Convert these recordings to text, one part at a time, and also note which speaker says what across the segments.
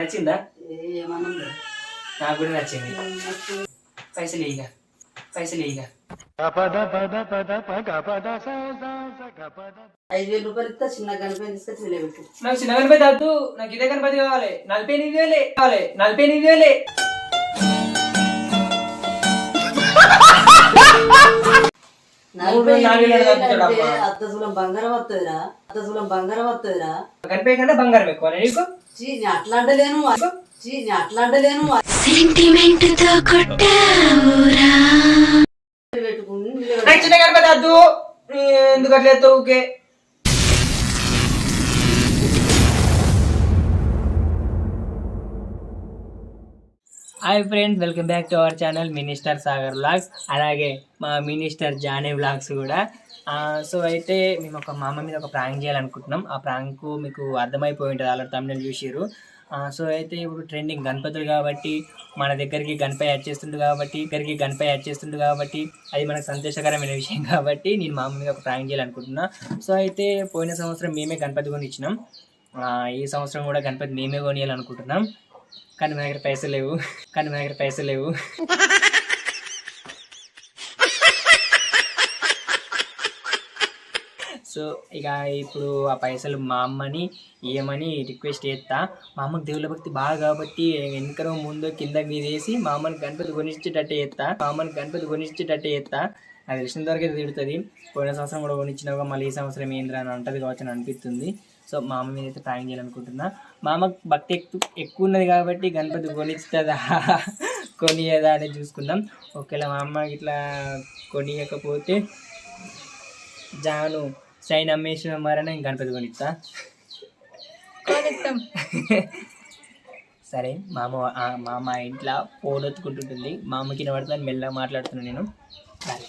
Speaker 1: నచ్చిందా? నాకు కూడా నచ్చింది. పైసలు ఇక పైసలు ఇక
Speaker 2: ఐదు వేల రూపాయలు ఇస్తా చిన్న గణపతి తీసుకొచ్చి
Speaker 1: నాకు చిన్న గణపతి వద్దు నాకు ఇదే గణపతి కావాలి. నలభై ఎనిమిది వేలే కావాలి. నలభై ఎనిమిది వేలే.
Speaker 2: నలభై
Speaker 1: నాలుగు వేలు
Speaker 2: సులం బంగారం వస్తుందిరా బంగారం వస్తుందిరా
Speaker 1: బంగారం ఎక్కువ నీకు?
Speaker 2: చీ నేను అట్లా అంటలేను చీ నేను అట్లా అంటలేను
Speaker 3: సెంటిమెంట్తో కొట్టావురా.
Speaker 2: పెట్టుకుని
Speaker 1: నాకు చిన్న గణపతి వద్దు నీ ఎందుకు అట్లా ఎత్తావు ఊకే? Hi friends welcome back to our channel minister Sagar vlogs అలాగే మా మినిస్టర్ జానీ వ్లాగ్స్ కూడా. సో అయితే మేము ఒక మా అమ్మ మీద ఒక ప్రాంక్ చేయాలనుకుంటున్నాం. ఆ ప్రాంక్ మీకు అర్థమైపోయి ఉంటుంది. అలా తమిళ చూసారు సో అయితే ఇప్పుడు ట్రెండింగ్ గణపతులు కాబట్టి మన దగ్గరికి గణపతి యాడ్ చేస్తుండు కాబట్టి దగ్గరికి గణపతి యాడ్ చేస్తుండు కాబట్టి అది మనకు సంతోషకరమైన విషయం కాబట్టి నేను మా అమ్మ మీద ఒక ప్రాంక్ చేయాలనుకుంటున్నా. సో అయితే పోయిన సంవత్సరం మేమే గణపతి కొని ఇచ్చినాం ఈ సంవత్సరం కూడా గణపతి మేమే కొనియాలనుకుంటున్నాం. కానీ మా దగ్గర పైసలు లేవు. కానీ మా దగ్గర పైసలు లేవు. సో ఇక ఇప్పుడు ఆ పైసలు మా అమ్మని ఏమని రిక్వెస్ట్ చేస్తా. మా అమ్మకి దేవుళ్ళ భక్తి బాగా కాబట్టి వెనకనో ముందో కింద తీసేసి మా అమ్మని గణపతి కొనిచ్చేటట్టు చేస్తా. మా అమ్మని గణపతి కొనిచ్చేటట్టు చేస్తా. అది తెలిసిన వరకు అయితే తిడుతుంది పోయిన సంవత్సరం కూడా కొనిచ్చినాక మళ్ళీ ఈ సంవత్సరం ఏంద్రా అని అంటది కావచ్చు అని అనిపిస్తుంది. సో మా అమ్మ మీద అయితే ట్రాయింగ్ చేయాలనుకుంటున్నా. మా అమ్మకి భక్తి ఎక్కువ ఎక్కువ ఉన్నది కాబట్టి గణపతి కొనిస్తుందా కొనియదా అనేది చూసుకుందాం. ఒకవేళ మా అమ్మ ఇట్లా కొనియకపోతే జాను స్ట్రైన్ అమ్మేసిన మరనే గణపతి కొనిస్తా. కొనిస్తాం. సరే మా అమ్మ ఆ, మా అమ్మ ఇంట్లో ఫోన్ ఎత్తుకుంటుంటుంది. మా అమ్మకి వినబడుతుంది మెల్లగా మాట్లాడుతున్నాను నేను. సరే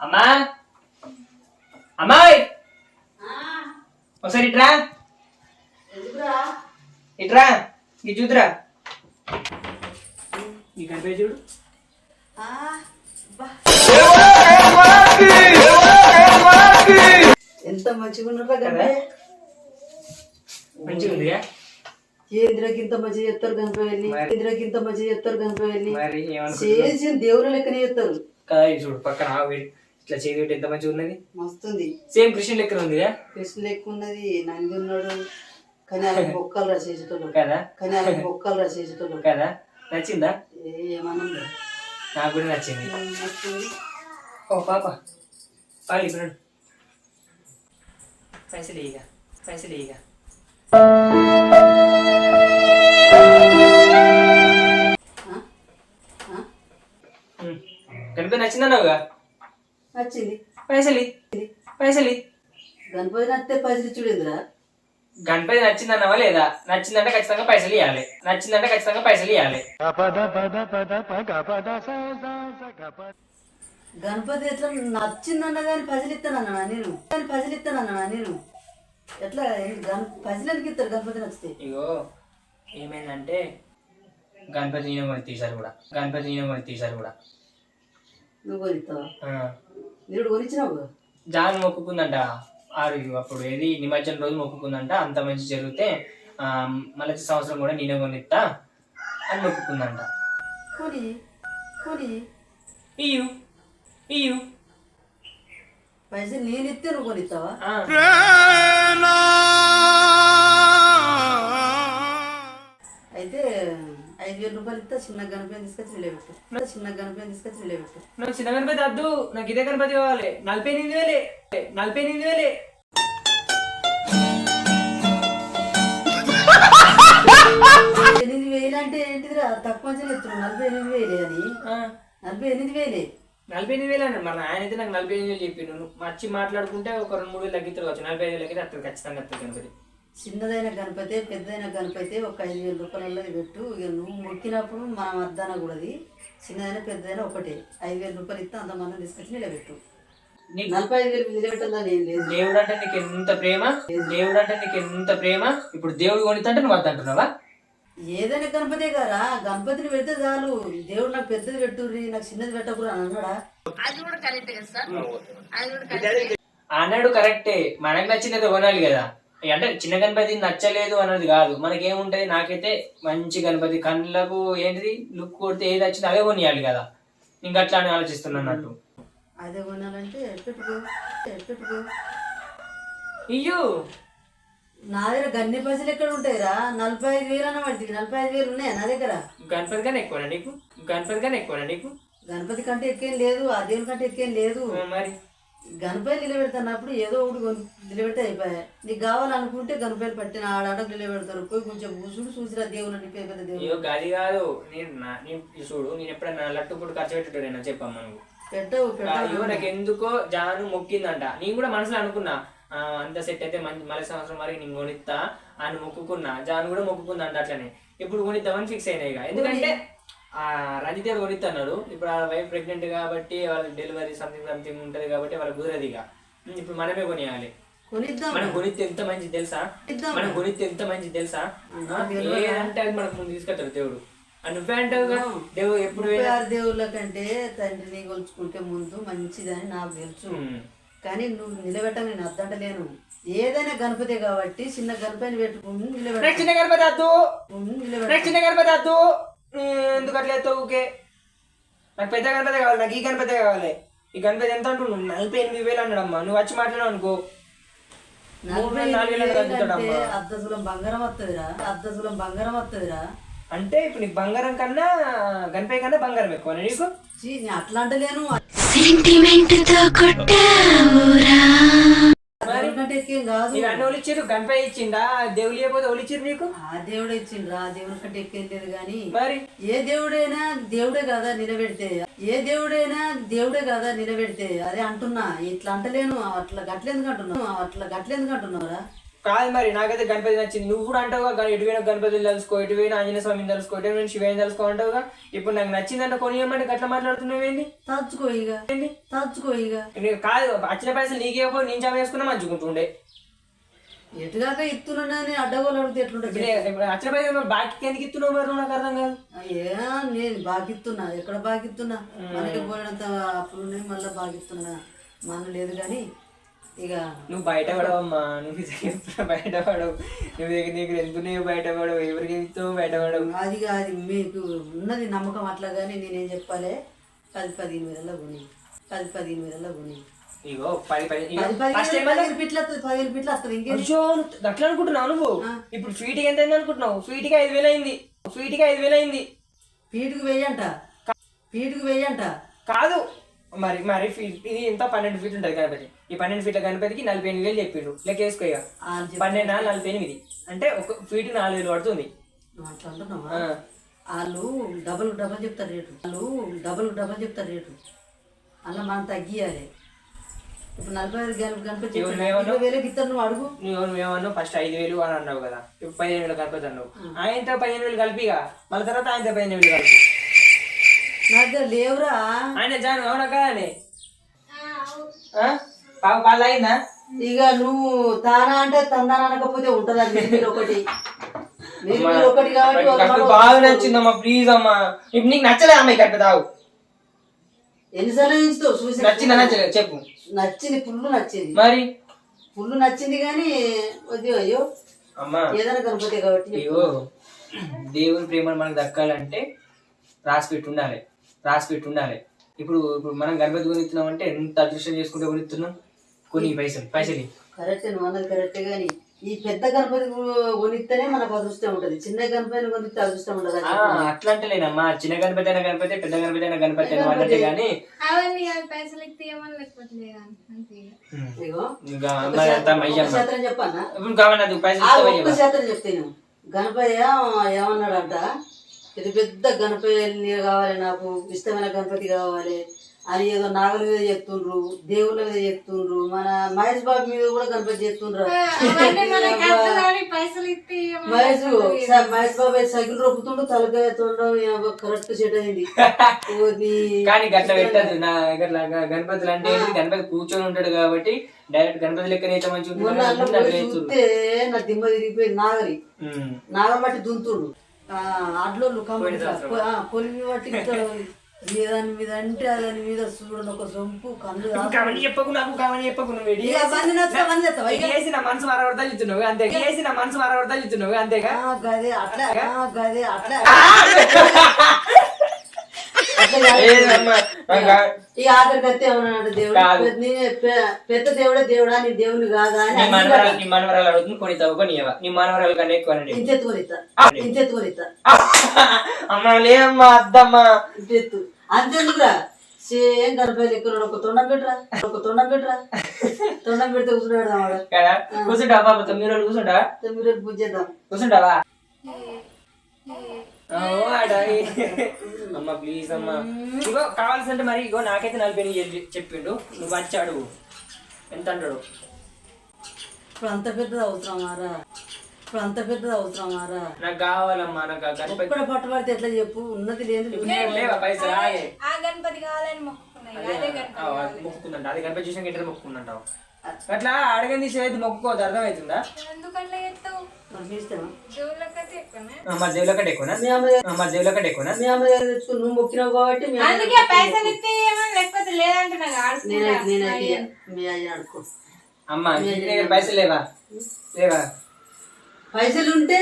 Speaker 1: అమ్మా అమ్మాయి ఒకసారి ఇట్రా. ఇట్రా ఇది చూద్దురా. ఈ కనిపే చూడు.
Speaker 2: ఎంత మంచిగా ఉన్నారా గణపతి
Speaker 1: మంచిగా ఉందిగా
Speaker 2: ఏంద్రకి ఇంత మంచిగా చేస్తారు గణపతి వెళ్ళి? ఏంద్రకి ఇంత మంచిగా చేస్తారు గణపతి వెళ్ళి?
Speaker 1: మరి ఏమనుకుంటున్నావు?
Speaker 2: చేసి దేవుని లెక్కనే చేస్తారు
Speaker 1: కదా చూడు పక్కన ఇట్లా చేతి ఎంత మంచిగా ఉన్నది?
Speaker 2: మస్తుంది.
Speaker 1: సేమ్ కృష్ణ లెక్కన ఉందిగా?
Speaker 2: కృష్ణ లెక్క ఉన్నది నంది ఉన్నాడు కానీ అలా బొక్కలు రచేసేటోళ్ళు
Speaker 1: కదా
Speaker 2: కానీ అలా బొక్కలు రచేసేటోళ్ళు
Speaker 1: కదా నచ్చిందా?
Speaker 2: ఏమన్నా
Speaker 1: నాకు కూడా నచ్చింది. ఓ పాప. పాలి ఇప్పుడు పైసలు ఇక పైసలు ఇక? గణపతి నచ్చిందన్నావుగా?
Speaker 2: నచ్చింది
Speaker 1: పైసలు. పైసలు.
Speaker 2: గణపతి నచ్చితే పైసలు ఇచ్చుడేదిరా
Speaker 1: గణపతి నచ్చిందన్నావా లేదా? నచ్చిందంటే ఖచ్చితంగా పైసలు ఇవ్వాలి నచ్చిందంటే ఖచ్చితంగా పైసలు ఇవ్వాలి
Speaker 2: గణపతి ఎట్లా నచ్చిందన్న కానీ పైసలు ఇస్తానన్నా నేను? కానీ పైసలు ఇస్తానన్నా నేను? ఎట్లా గణ పైసలు ఎందుకు ఇస్తారు గణపతి నచ్చితే?
Speaker 1: ఇగో ఏమైందంటే గణపతి కొని తీశారు కూడా. గణపతి కొని తీశారు కూడా.
Speaker 2: నువ్వు కొనిస్తావా? కొనిచ్చినావు కదా.
Speaker 1: జాన్ మొక్కుకుందంట. ఆరు అప్పుడు. ఏది? నిమజ్జనం రోజు మొక్కుకుందంట. అంత మంచి జరిగితే ఆ, మళ్ళీ సంవత్సరం కూడా నేనే కొనిస్తా అని మొక్కుకుందంట.
Speaker 2: కొని కొని.
Speaker 1: ఇయ్యు ఇయ్యు.
Speaker 2: పైసలు నేను ఇస్తే నువ్వు కొనిస్తావా? వేల రూపాయలు ఇస్తా చిన్న గణపతి తీసుకొచ్చి నిలబెట్టు చిన్న గణపతి తీసుకొచ్చి నిలబెట్టు
Speaker 1: నాకు చిన్న గణపతి వద్దు నాకు ఇదే గణపతి కావాలి. నలభై ఎనిమిది వేలే నలభై ఎనిమిది వేలే.
Speaker 2: ఎనిమిది వేలు అంటే ఏంటిదిరా? తక్కువ చెప్తున్నావు. నలభై ఎనిమిది వేలే అని.
Speaker 1: ఆ.
Speaker 2: నలభై ఎనిమిది వేలే.
Speaker 1: నలభై ఎనిమిది వేలు అన్నాడు మరి ఆయన అయితే నాకు నలభై ఎనిమిది వేలు చెప్పిండు నువ్వు మర్చి మాట్లాడుకుంటే ఒక రెండు మూడు వేలు తగ్గిస్తారు కావచ్చు. నలభై ఐదు వేలకి వస్తుంది ఖచ్చితంగా వస్తుంది గణపతి.
Speaker 2: చిన్నదైన గణపతి పెద్దదైన గణపతి ఒక ఐదు వేల రూపాయలలో పెట్టు. ఇక నువ్వు మొక్కినప్పుడు మనం అర్ధాన కూడది చిన్నదైన పెద్దదైన ఒకటే. ఐదు వేల రూపాయలు ఇస్తే అంతమంది తీసుకొచ్చి నిలబెట్టు నలభై ఐదు వేలు నిలబెట్టాలని ఏం లేదు.
Speaker 1: దేవుడు అంటే నీకు ఎంత ప్రేమ? దేవుడు అంటే నీకు ఎంత ప్రేమ? ఇప్పుడు దేవుడు కొనితంటే నువ్వు వద్దంటున్నావా
Speaker 2: ఏదైనా గణపతే గారా? గణపతిని పెడితే చాలు. దేవుడు నాకు పెద్దది పెట్టుర్రి నాకు చిన్నది పెట్టకురా అని అన్నాడా?
Speaker 1: అన్నాడు కరెక్టే. మనకు నచ్చినది కొనాలి కదా. అంటే చిన్న గణపతి నచ్చలేదు అన్నది కాదు. మనకేముంటది నాకైతే మంచి గణపతి. కళ్ళకు ఏంటిది? లుక్ కొడితే ఏది వచ్చింది అదే కొనియాలి కదా. ఇంకా అట్లా అని ఆలోచిస్తున్నా అన్నట్టు.
Speaker 2: అదే కొనాలంటే
Speaker 1: ఇయ్యు!
Speaker 2: నా దగ్గర గన్ని పైసలు ఎక్కడ ఉంటాయిరా? నలభై ఐదు వేలు అన్న పడుతుంది నలభై ఐదు వేలు ఉన్నాయా నా దగ్గర?
Speaker 1: గణపతి కన్నా ఎక్కువనా నీకు? గణపతి కన్నా ఎక్కువనా నీకు?
Speaker 2: గణపతి కంటే ఎక్కువేం లేదు. ఆ దేవుని కంటే ఎక్కువేం లేదు.
Speaker 1: మరి.
Speaker 2: గణపతి నిలబెడుతున్నప్పుడు ఏదో ఒకటి నిలబెడితే అయిపోయాయి. నీకు కావాలనుకుంటే గణపతి పట్టిన ఆడాడకు నిలబెడతారు. పోయి కొంచెం కూర్చుడు చూసిరా దేవుని అని పెద్ద దేవుడు.
Speaker 1: కాదు. నేను చూడు నేను ఎప్పుడైనా లట్టు పుట్టు ఖర్చు పెట్టేటోడైనా చెప్పమ్మా నువ్వు.
Speaker 2: పెట్టవు
Speaker 1: నాకు ఎందుకో జాను మొక్కిందంట. నేను కూడా మనసులో అనుకున్నా అంత సెట్ అయితే మంచి మళ్ళీ సంవత్సరం వరకు నేను కొనిస్తా అని మొక్కుకున్నా. జాను కూడా మొక్కుకుందంట అట్లనే. ఇప్పుడు కొనిద్దామని ఫిక్స్ అయినా ఇక. ఎందుకంటే రంజిత్ గారు కొనిద్దన్నాడు ఇప్పుడు ఆ వైఫ్ ప్రెగ్నెంట్ కాబట్టి వాళ్ళ డెలివరీ సంథింగ్ సంథింగ్ ఉంటది కాబట్టి వాళ్ళకి కుదరదు ఇక. ఇప్పుడు మనమే కొనియాలి.
Speaker 2: కొనిద్దాం
Speaker 1: మనం కొనిస్తే ఎంత మంచిది తెలుసా. మనం కొనిస్తే ఎంత మంచిది తెలుసా? ఏదంటే అది మనకు ముందు తీసుకొస్తాడు దేవుడు. నువ్వే అంటావు కదా దేవుడు ఎప్పుడు
Speaker 2: దేవుళ్ళ కంటే తండ్రిని కొలుచుకుంటే ముందు మంచిదని నాకు తెలుసు. కానీ నువ్వు నిలబెట్టం నేను అద్దంటలేను. ఏదైనా గణపతి కాబట్టి చిన్న గణపతిని పెట్టుకుని నిలబెట్టు
Speaker 1: చిన్న గణపతి వద్దు.
Speaker 2: నిలబెట్టు
Speaker 1: చిన్న గణపతి ఉమ్, ఎందుకు అట్లా ఎత్తావు ఊకే? నాకు పెద్ద గణపతి కావాలి నాకు ఈ గణపతి కావాలి. ఈ గణపతి ఎంత అంటున్నావు నలభై ఎనిమిది వేలు అన్నాడమ్మా. నువ్వు వచ్చి మాట్లాడావు అనుకో. మూడు
Speaker 2: నలభై
Speaker 1: వేలు, నాలుగు వేలు
Speaker 2: వేలు
Speaker 1: అంటే
Speaker 2: అంటే
Speaker 1: అమ్మా.
Speaker 2: అర్ధ సులం బంగారం వస్తుందిరా బంగారం వస్తుందిరా
Speaker 1: అంటే ఇప్పుడు నీకు బంగారం కన్నా గణపతి కన్నా బంగారం ఎక్కువ నీకు?
Speaker 2: అట్లా అంటలేను
Speaker 3: సెంటిమెంట్తో కొట్టావురా.
Speaker 2: కంటే ఎక్కువేం కాదు
Speaker 1: అన్ని ఒలిచ్చిరు గణపతి ఇచ్చిండా? దేవుడు లేకపోతే ఒలిచ్చిరు నీకు?
Speaker 2: ఆ దేవుడే ఇచ్చిండ్రా ఆ దేవుని కంటే ఎక్కువేం లేదు కానీ
Speaker 1: మరి?
Speaker 2: ఏ దేవుడైనా దేవుడే కదా నిలబెడితే ఏ దేవుడైనా దేవుడే కదా నిలబెడితే అదే అంటున్నా ఇట్లా అంటలేను అట్లా గట్లేందుకు అంటున్నావు అట్లా గట్లేందుకు అంటున్నావురా?
Speaker 1: కాదు మరి నాకైతే గణపతి నచ్చింది. నువ్వు కూడా అంటావుగా గణ- ఎటువైనా గణపతిని తెలుసుకో ఎటువైనా ఆంజనేయ స్వామిని తెలుసుకో ఎటువైనా శివయ్యని తెలుసుకో అంటావుగా. ఇప్పుడు నాకు నచ్చిందంటే కొనియమంటే గట్లా మాట్లాడుతున్నావు ఏంది?
Speaker 2: తలుచుకో ఇక. తలుచుకో ఇక.
Speaker 1: నీకు కాదు వచ్చిన పైసలు నీకే నీకు జాబ్ వేసుకున్నా మంచుకుంటుండే.
Speaker 2: ఎటుగాక ఇస్తున్నానని అడ్డగోలు అడిగితే ఎట్లుంటుంది?
Speaker 1: వచ్చిన పైసలు బాకీకి ఎందుకు ఇస్తున్నావు మరి నాకు అర్థం కాదు.
Speaker 2: ఏ నేను బాగిస్తున్నా ఎక్కడ బాగిస్తున్నా మనకి పోయినంత అప్పుడు ఉన్నాయి మళ్ళీ బాగిస్తున్నా మన లేదు కానీ ఇక
Speaker 1: నువ్వు బయట పడవమ్మా. నువ్వు ఇది చెప్తున్నా బయట పడవు. నువ్వు దగ్గర నీకు తెలుపునేవి బయట పడవు. ఎవరికి ఇస్తావు బయట పడవు.
Speaker 2: అది అది మీకు ఉన్నది నమ్మకం అట్లా కానీ నేనేం చెప్పాలి? పది పదిహేను వేలలో కొని. పది పదిహేను వేలలో కొని.
Speaker 1: ఇగో పది పది
Speaker 2: పదిహేను ఫీట్లు వస్తుంది ఇంకేం?
Speaker 1: అట్లా అనుకుంటున్నావు నువ్వు? ఇప్పుడు ఫీట్కి ఎంత అయింది అనుకుంటున్నావు? ఫీట్కి ఐదు వేలు అయింది. ఫీట్కి ఐదు వేలు అయింది.
Speaker 2: ఫీటుకు వెయ్యంట ఫీటుకు వెయ్యంట
Speaker 1: కాదు. మరి మరి ఫీ- ఇది ఎంత? పన్నెండు ఫీట్లు ఉంటుంది గణపతి ఈ పన్నెండు ఫీట్ల గణపతికి నలభై ఎనిమిది వేలు చెప్పిండు. లెక్క వేసుకో ఇక పన్నెండు నలభై ఎనిమిది? అంటే ఒక ఫీట్ నాలుగు వేలు పడుతుంది.
Speaker 2: అట్లా అంటున్నావా. వాళ్ళు డబల్ డబల్ చెప్తారు రేటు. వాళ్ళు డబల్ డబల్ చెప్తారు రేటు. అలా మనం తగ్గియాలి. ఇప్పుడు నలభై ఐదు గణపతి వేలకు ఇస్తారు నువ్వు అడుగు.
Speaker 1: నువ్వు నువ్వేమన్నావు ఫస్ట్ ఐదు వేలు అని అన్నావు కదా. ఇప్పుడు పదిహేను వేలు గణపతి అన్నావు. ఆయనతో పదిహేను వేలు కలిపిగా మళ్ళీ తర్వాత ఆయనతో పదిహేను వేలు కలిపి.
Speaker 2: నా దగ్గర లేవురా.
Speaker 1: ఆయన జాను అవునా కదా పాలు అయిందా
Speaker 2: ఇక నువ్వు తానా అంటే తందాన అనకపోతే ఉంటదా మీరు ఒకటి. మీరు ఒకటి కాబట్టి
Speaker 1: బాగా నచ్చిందమ్మా ప్లీజ్ అమ్మా. ఇప్పుడు నీకు నచ్చలేదు అమ్మాయి గణపతి ఆవు
Speaker 2: ఎన్నిసార్లు చూస్తావు చూసి
Speaker 1: నచ్చిందా నచ్చలేదు? చెప్పు.
Speaker 2: నచ్చింది పుల్లు నచ్చింది.
Speaker 1: మరి?
Speaker 2: పుల్లు నచ్చింది కానీ వద్దు అయ్యో.
Speaker 1: అమ్మా.
Speaker 2: ఏదైనా గణపతి కాబట్టి
Speaker 1: అయ్యో దేవుని ప్రేమను మనకు దక్కాలంటే రాసి పెట్టి ఉండాలి. రాసి పెట్టి ఉండాలి. ఇప్పుడు ఇప్పుడు మనం గణపతి కొనిస్తున్నాం అంటే ఎంత అదృష్టం చేసుకుంటే కొనిస్తున్నాం కొన్ని పైసలు పైసలు.
Speaker 2: కరెక్టే నువ్వు అన్నది కరెక్టే కానీ ఈ పెద్ద గణపతి కొనిస్తేనే మనకు అదృష్టం ఉంటది. చిన్న గణపతిని కొనిస్తే అదృష్టం ఉండదు
Speaker 1: ఆ, అట్లా అంటలేనమ్మా చిన్న గణపతి అయినా గణపతి పెద్ద గణపతి అయినా గణపతి అయినా అన్నట్టే కానీ
Speaker 4: అవన్నీ పైసలు
Speaker 1: ఇప్పుడు కావాలి పైసలు?
Speaker 2: శాతం చెప్తాను గణపయ్య ఏమన్నాడంట? ఇది పెద్ద గణపతి కావాలి నాకు ఇష్టమైన గణపతి కావాలి. అని ఏదో నాగుల మీద చెప్తుండ్రు దేవుళ్ళ మీద చెప్తుండ్రు మన మహేష్ బాబు మీద కూడా గణపతి చెప్తుండ్రు. మహేష్ మహేష్ బాబు అయితే సైకిల్ రొప్పుతుండు తలకాయ తొండం కరెక్ట్ సెట్ అయింది.
Speaker 1: కానీ గట్ల పెట్టదు నా గణపతులు అంటే? గణపతి కూర్చొని ఉంటాడు కాబట్టి డైరెక్ట్ గణపతి లెక్క అయితే చేస్తుండ్రు.
Speaker 2: చూస్తే నా దిమ్మ తిరిగిపోయింది నాగరి. నాగరి బట్టి దుంతుడు.
Speaker 1: సంవత్సరం.
Speaker 2: కొలిమి బట్టి దాని మీద అంటే ఆ దాని మీద చూడని ఒక సొంపు కళ్ళు
Speaker 1: కావని చెప్పకు నాకు కావని చెప్పకు నువ్వు? చేసి. నా మనసు మారవడతా ఇస్తున్నావు అంతే. చేసి నా మనసు మారవడతా ఇస్తున్నావు అంతేగా
Speaker 2: ఆ, గదే అట్లా ఆ, గదే అట్లా. ఈ ఆఖరికి వస్తే ఏమన్నాడు దేవుడు. పెద్ద- నేనే పె- పెద్ద దేవుడే దేవుడా? నీ దేవుని కాదా అని
Speaker 1: నీ. మనవరాలు నీ మనవరాలు అడుగుతుంది కొని తవ్వుకో నీవా నీ మనవరాలు కన్నా ఎక్కువ అనండి
Speaker 2: ఇంతెత్తుకొనిస్తా ఇంతెత్తుకొనిస్తా
Speaker 1: అమ్మ లేదమ్మా అద్దమ్మా.
Speaker 2: ఇంతెత్తు అంతెందుకురా? సేమ్ గణపతి ఎక్కువ ఒక తొండం పెట్టరా. ఒక తొండం పెట్టరా. తొండం పెడితే కూర్చుని వాడు.
Speaker 1: కదా కూర్చుంటావా పాప? తొమ్మిది రోజులు కూర్చుంటావా?
Speaker 2: తొమ్మిది రోజులు పూజ చేద్దాం.
Speaker 1: కూర్చుంటావా. అమ్మ ప్లీజ్ అమ్మా. ఇగో కావాల్సింటే మరి ఇగో నాకైతే నలభై ఎనిమిది చెప్పి- చెప్పిండు. నువ్వు వచ్చాడు. ఎంత అంటాడు
Speaker 2: ఇప్పుడు అంత పెద్దది అవసరమారా ఇప్పుడు అంత పెద్దది అవసరమారా
Speaker 1: నాకు కావాలమ్మా నాకు ఆ గణపతి
Speaker 2: పట్టుబడితే ఎట్లా చెప్పు? ఉన్నది లేదు
Speaker 1: నేను లేవా. పైసలు ఆగే
Speaker 4: ఆ గణపతి కావాలని మొక్కుకున్నాయి. అదే గణపతి
Speaker 1: మొక్కుతుందంట అది గణపతి చూసిన గిట్ట మొక్కుకుందంటావు? అట్లా అడగని చేతి మొక్కుకోవద్దు. అర్థమవుతుందా
Speaker 4: ఎందుకు అట్లా చేస్తావు
Speaker 2: నాకు ఇష్టమా?
Speaker 4: దేవుళ్ళకైతే ఎక్కువనే?
Speaker 1: మా దేవుల కంటే ఎక్కువనా?
Speaker 2: మీ అమ్మ దగ్గర-
Speaker 1: మా దేవుల ఎక్కువనా?
Speaker 2: మీ అమ్మ దగ్గర తెచ్చుకుని నువ్వు మొక్కినావు కాబట్టి మీ అమ్మ
Speaker 4: అందుకే పైసలు ఇస్తే ఏమన్నా లేకపోతే లేదంటే నాకు
Speaker 2: నేనైతే
Speaker 4: ఆడుకుంటా.
Speaker 2: నేనైతే ఇయ్య. మీ అయ్య అనుకో.
Speaker 1: అమ్మ నీ దగ్గర పైసలు లేవా? లేవా?
Speaker 2: పైసలు ఉంటే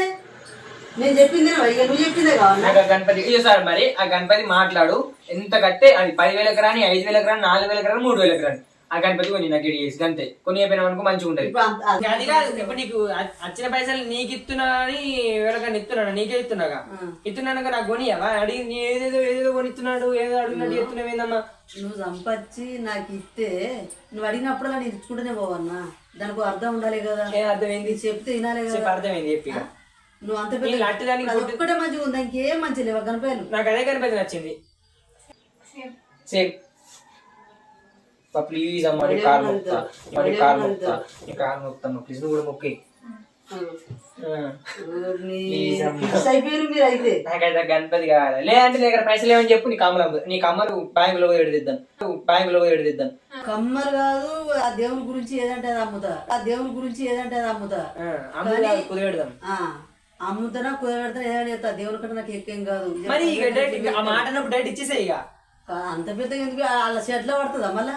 Speaker 2: నేను చెప్పింది ఇక నువ్వు చెప్పిందే కావాలి.
Speaker 1: నాకు ఆ గణపతి ఇయ్యో సార్ మరి ఆ గణపతి మాట్లాడు ఎంత కట్టే అది పదివేలకు రాని ఐదు వేలకు రాని నాలుగు వేలకు రాని మూడు వేలకు రాని. ఆ గణపతి కొన్ని నాకు చేసి అంతే. కొన్ని అయిపోయినా అనుకో మంచిగా ఉంటది.
Speaker 2: ఇప్పుడు అంత అది-
Speaker 1: అది కాదు ఇప్పుడు నీకు అ- వచ్చిన పైసలు నీకు ఇస్తున్నా అని ఎవరికైనా ఇస్తున్నాను నీకే ఇస్తున్నాగా? ఇస్తున్నాను నాకు కొనియవా? అడిగి నీ ఏదేదో ఏదేదో కొనిస్తున్నాడు ఏదో అడుగున్నట్టు చెప్తున్నావు ఏందమ్మా?
Speaker 2: నువ్వు సంపచ్చి నాకు ఇస్తే నువ్వు అడిగినప్పుడల్లా నేను ఇచ్చుకుంటూనే పోవన్నా? దానికి అర్థం ఉండాలి కదా.
Speaker 1: ఏం అర్థమైంది?
Speaker 2: చెప్తే వినాలి కదా.
Speaker 1: అర్థమైంది చెప్పి ఇక.
Speaker 2: నువ్వు అంత
Speaker 1: నేను
Speaker 2: పెద్ద
Speaker 1: లాంటి దానికి
Speaker 2: అది ఒక్కటే మంచిగా ఉంది? ఇంకేం మంచి లేవు గణపేలు
Speaker 1: నాకు అదే గణపతి నచ్చింది. సేమ్. ప్లీజ్ అమ్మ నీ కారు మొక్తా నీ కారు మొక్తా నీ కారు మొక్తాను ప్లీజ్ నువ్వు కూడా మొక్కి Please అమ్మా.
Speaker 2: అయిపోయారు మీరు అయితే.
Speaker 1: నాకైతే గణపతి కావాలి. లేదంటే నీ దగ్గర పైసలు ఏమని చెప్పు నీ కమ్మలు. నీ కమ్మలు బ్యాంకులో పోయి ఎడదిద్దాను బ్యాంకులో పోయి ఎడదిద్దాను
Speaker 2: కమ్మలు కాదు ఆ దేవుని గురించి ఏదంటే అది అమ్ముతా. ఆ దేవుని గురించి ఏదంటే అది అమ్ముతా.
Speaker 1: అమ్ము కుదిరెడదాం.
Speaker 2: ఆ అమ్ముతానా కుదరబెడతా ఏదైనా చేస్తా దేవుని కంటే నాకు ఎక్కువేం కాదు.
Speaker 1: మరి ఇక ఆ మాట అన్నప్పుడు డైరెక్ట్ ఇచ్చేసే ఇక.
Speaker 2: అంత పెద్దగా ఎందుకు? వాళ్ళ షెడ్లో పడుతుందా మళ్ళా.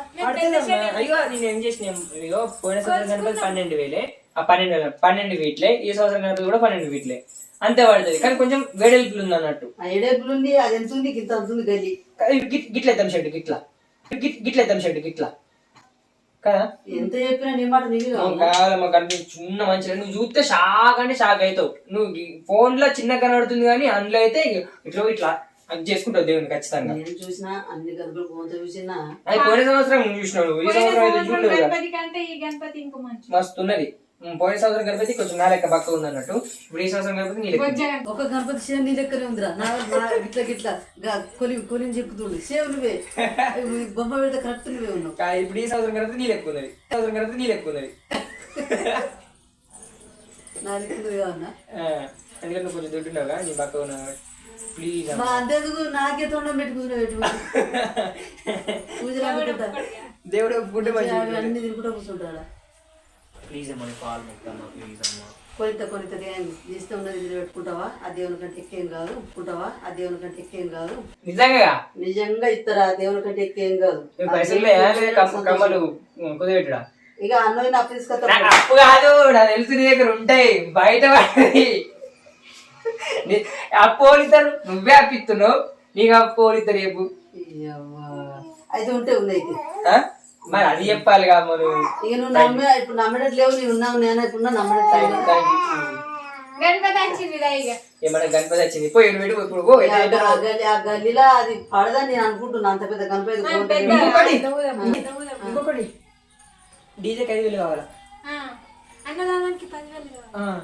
Speaker 1: అయ్యో నేను ఏం చేసిన? అయ్యో పోయిన సంవత్సరం గణపతి పన్నెండు వేలే. ఆ పన్నెండు వేల పన్నెండు వీట్లే. ఈ సంవత్సరం గణపతి కూడా పన్నెండు వీట్లే. అంతే పడుతుంది. కానీ కొంచెం వేడెలుపులు ఉంది అన్నట్టు
Speaker 2: ఆ ఏడేపులు ఉంది అది ఎంత ఉంది ఇంత ఉంటుంది గల్లి
Speaker 1: గిట్- గిట్ల ఎత్తాం షెడ్ గిట్లా. గిట్- గిట్ల ఎత్తాం షెడ్ గిట్లా. కదా?
Speaker 2: ఎంత చెప్పినా నీ మాట నీకు
Speaker 1: నువ్వు కావాలమ్మా కనిపి చిన్న మంచిగా నువ్వు చూస్తే షాక్ అంటే షాక్ అవుతావు. నువ్వు ఫోన్లో చిన్న కనబడుతుంది కానీ అందులో అయితే ఇట్లా ఇట్లా. అది చేసుకుంటావు దేవుని ఖచ్చితంగా.
Speaker 2: నేను చూసినా అన్ని గనుకలు పోత చూసినా.
Speaker 1: అది పోయిన సంవత్సరం నువ్వు చూసినావు నువ్వు. ఈ సంవత్సరం అయితే చూడలేవు కదా.
Speaker 4: గణపతి కంటే ఈ గణపతి ఇంకో మంచి
Speaker 1: మస్తు ఉన్నది. పోయిన సంవత్సరం గణపతి కొంచెం నా లెక్క బక్క ఉంది అన్నట్టు ఇప్పుడు ఈ సంవత్సరం గణపతి నీ లెక్క.
Speaker 2: ఒక గణపతి సేవ నీ లెక్కనే ఉందిరా. నా నా గిట్ల కొలి కొలిని చెక్కుతుండు. సేవ నువ్వే. బొమ్మ పెడితే కరెక్ట్ నువ్వే ఉన్నావు.
Speaker 1: కా- ఇప్పుడు ఈ సంవత్సరం గణపతి నీ లెక్క ఉన్నది. సంవత్సరం గణపతి నీ లెక్క ఉన్నది.
Speaker 2: నా లెక్క నువ్వే ఉన్నా
Speaker 1: ఎందుకంటే కొంచెం దొడ్డున్నావుగా నీ బక్క ఉన్నావు ప్లీజ్
Speaker 2: మా అంతేందుకు నాకే తొండం పెట్టుకుని పెట్టు పూజలు
Speaker 1: దేవుడు మంచి
Speaker 2: అన్ని తిరుగుతూ కూర్చుంటాడా?
Speaker 1: ప్లీజ్ అమ్మ నీ పాలు మొక్కుతామ్మా ప్లీజ్ అమ్మా
Speaker 2: కొలిత కొలిత చేస్తే ఉన్నది ఇది పెట్టుకుంటావా ఆ దేవుని కంటే ఎక్కేం కాదు. ఒప్పుకుంటావా? ఆ దేవుని కంటే ఎక్కేం కాదు.
Speaker 1: నిజంగా?
Speaker 2: నిజంగా ఇస్తారా? దేవుని కంటే ఎక్కేం కాదు.
Speaker 1: కమ్మలు కుదిపెట్టుడా
Speaker 2: ఇక అన్నవి అప్పు తీసుకొస్తా
Speaker 1: అప్పు కాదు నాకు తెలుసు నీ దగ్గర ఉంటాయి బయట పడది. నీ- అప్పు ఓడితారు నువ్వే అప్పిస్తున్నావు నీకు అప్పు ఓడితారు రేపు.
Speaker 2: అయితే ఉంటే ఉన్నాయి. అయితే.
Speaker 1: ఆ? మరి అది చెప్పాలి కదా మరి.
Speaker 2: ఇక నువ్వు నమ్మే ఇప్పుడు నమ్మడట్లేవు నేను ఉన్నావు నేను ఇప్పుడు నమ్మడట్లేదు
Speaker 4: గణపతి వచ్చింది
Speaker 1: ఏమన్నా గణపతి వచ్చింది? పోయి వీడు ఇప్పుడు పో,
Speaker 2: ఇక ఆ గ- ఆ గల్లి- ఆ గల్లీలో అది పడదని నేను అనుకుంటున్నా అంత పెద్ద గణపతి
Speaker 1: ఇంకొకటి. ఇంకొకటి. డీజేకి ఐదు వేలు కావాలా?
Speaker 4: ఆ, అన్నదానానికి పదివేలు కావాలి.
Speaker 1: ఆ.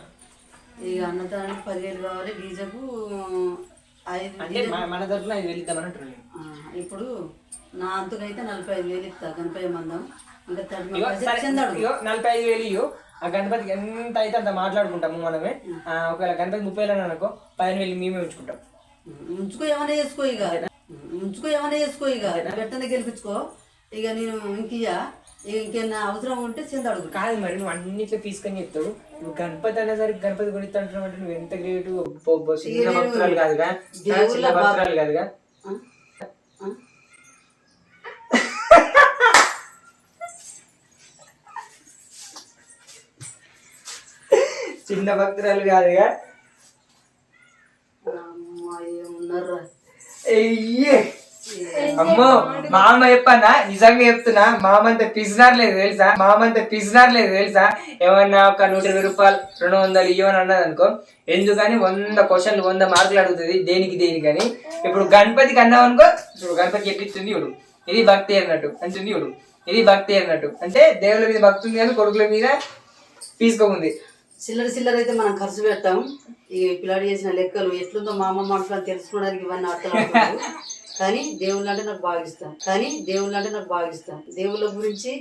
Speaker 2: ఇక అన్నదానికి పదివేలు కావాలి డీజకు ఐదు
Speaker 1: అంటే మన- మన తరఫున ఐదు వేలు ఇద్దామని అంటున్నాను నేను.
Speaker 2: ఆ, ఇప్పుడు నా అంతకైతే నలభై ఐదు వేలు ఇస్తా గణపతి మందం. ఇంకా
Speaker 1: నలభై ఐదు వేలు ఇయ్యు. ఆ గణపతికి ఎంత అయితే అంత మాట్లాడుకుంటాము మనమే ఒకవేళ గణపతి ముప్పై వేలు అని అనుకో పదిహేను వేలు మేమే ఉంచుకుంటాం.
Speaker 2: ఉంచుకో ఏమైనా చేసుకో ఇక ఉంచుకో ఏమైనా చేసుకో ఇక పెట్టనే గెలిపించుకో. ఇక నేను ఇంకియ్యా. ఇక ఇంకేనా అవసరం ఉంటే చింత అడుగు
Speaker 1: కాదు మరి నువ్వు అన్నిట్లో తీసుకొని చెప్తావు. నువ్వు గణపతి అనేసరికి గణపతి గురించి అంటున్నావు అంటే నువ్వు ఎంత గ్రేట్ కాదుగా? కాదుగా? చిన్న భక్తురాలు కాదుగా? అయ్యే! అమ్మో! మామ చెప్పన్నా? నిజంగా చెప్తున్నా? మామంత అంత లేదు తెలుసా? మామంత అంత లేదు తెలుసా? ఏమన్నా ఒక నూట ఇరవై రూపాయలు రెండు వందలు ఇవ్వని అన్నది అనుకో. ఎందుకని? వంద క్వశ్చన్లు వంద మార్కులు అడుగుతుంది. దేనికి దేనికని ఇప్పుడు గణపతికి అన్నావు అనుకో ఇప్పుడు గణపతి ఎట్లిస్తుంది ఇవ్వడు ఇది భక్తి అన్నట్టు. అంటుంది ఇవ్వడు ఇది భక్తి అన్నట్టు. అంటే దేవుల మీద భక్తి ఉంది కానీ కొడుకుల మీద తీసుకోముంది
Speaker 2: చిల్లర చిల్లర అయితే మనం ఖర్చు పెట్టాం ఈ పిల్లాడు చేసిన లెక్కలు ఎట్లుందో మా అమ్మ మాటలు తెలుసుకోవడానికి ఇవన్నీ అర్థం కానీ దేవుళ్ళు అంటే నాకు బాగా ఇష్టం. కానీ దేవుళ్ళు అంటే నాకు బాగా ఇష్టం. దేవుళ్ళ గురించి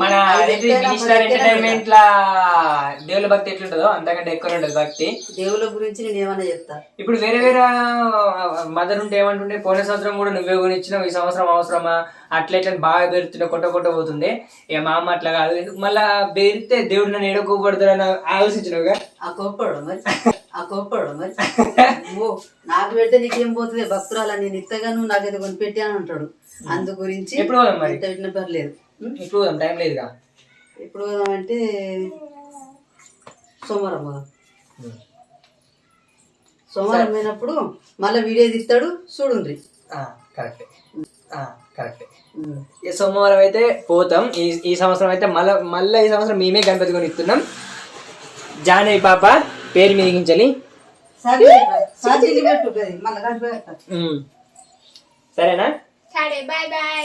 Speaker 1: మన మినిస్టర్ ఎంటర్టైన్మెంట్ లా దేవుల భక్తి ఎట్లుంటుందో అంతకంటే ఎక్కువ ఉంటుంది భక్తి.
Speaker 2: దేవుళ్ళ గురించి నేను ఏమన్నా చెప్తా?
Speaker 1: ఇప్పుడు వేరే వేరే మదర్ ఉంటే ఏమంటుండే పోయిన సంవత్సరం కూడా నువ్వే కొనిచ్చినావు ఈ సంవత్సరం అవసరమా? అట్లా ఇట్లా బాగా బెరుతుండే కొట్ట కొట్ట పోతుంది ఇక మా అమ్మ అట్లా కాదు. ఎందుకు మళ్ళా బెరితే దేవుడు నన్ను ఏడకోపడతాడని ఆలోచించినావుగా?
Speaker 2: ఆ కోప్పడు మరి. ఆ కోప్పడు మరి. ఓ నాకు పెడితే నీకేం పోతుంది? భక్తురాలు నేను ఇత్తగా నువ్వు నాకైతే కొని పెట్టాను అంటాడు. అందు గురించి
Speaker 1: ఎప్పుడు
Speaker 2: పర్లేదు?
Speaker 1: ఇప్పుడు పోదాం టైం లేదుగా.
Speaker 2: ఎప్పుడు పోదామంటే సోమవారం పోదాం. సోమవారం పోయినప్పుడు మళ్ళీ వీడియో తీస్తాడు చూడుండ్రి.
Speaker 1: కరెక్ట్ కరెక్ట్ ఈ సోమవారం అయితే పోతాం. ఈ ఈ సంవత్సరం అయితే మళ్ళీ మళ్ళీ ఈ సంవత్సరం మేమే గణపతి కొని ఇస్తున్నాం. జానవి పాప పేరు
Speaker 2: కలిపి
Speaker 1: సరేనా?
Speaker 4: సరే బాయ్ బాయ్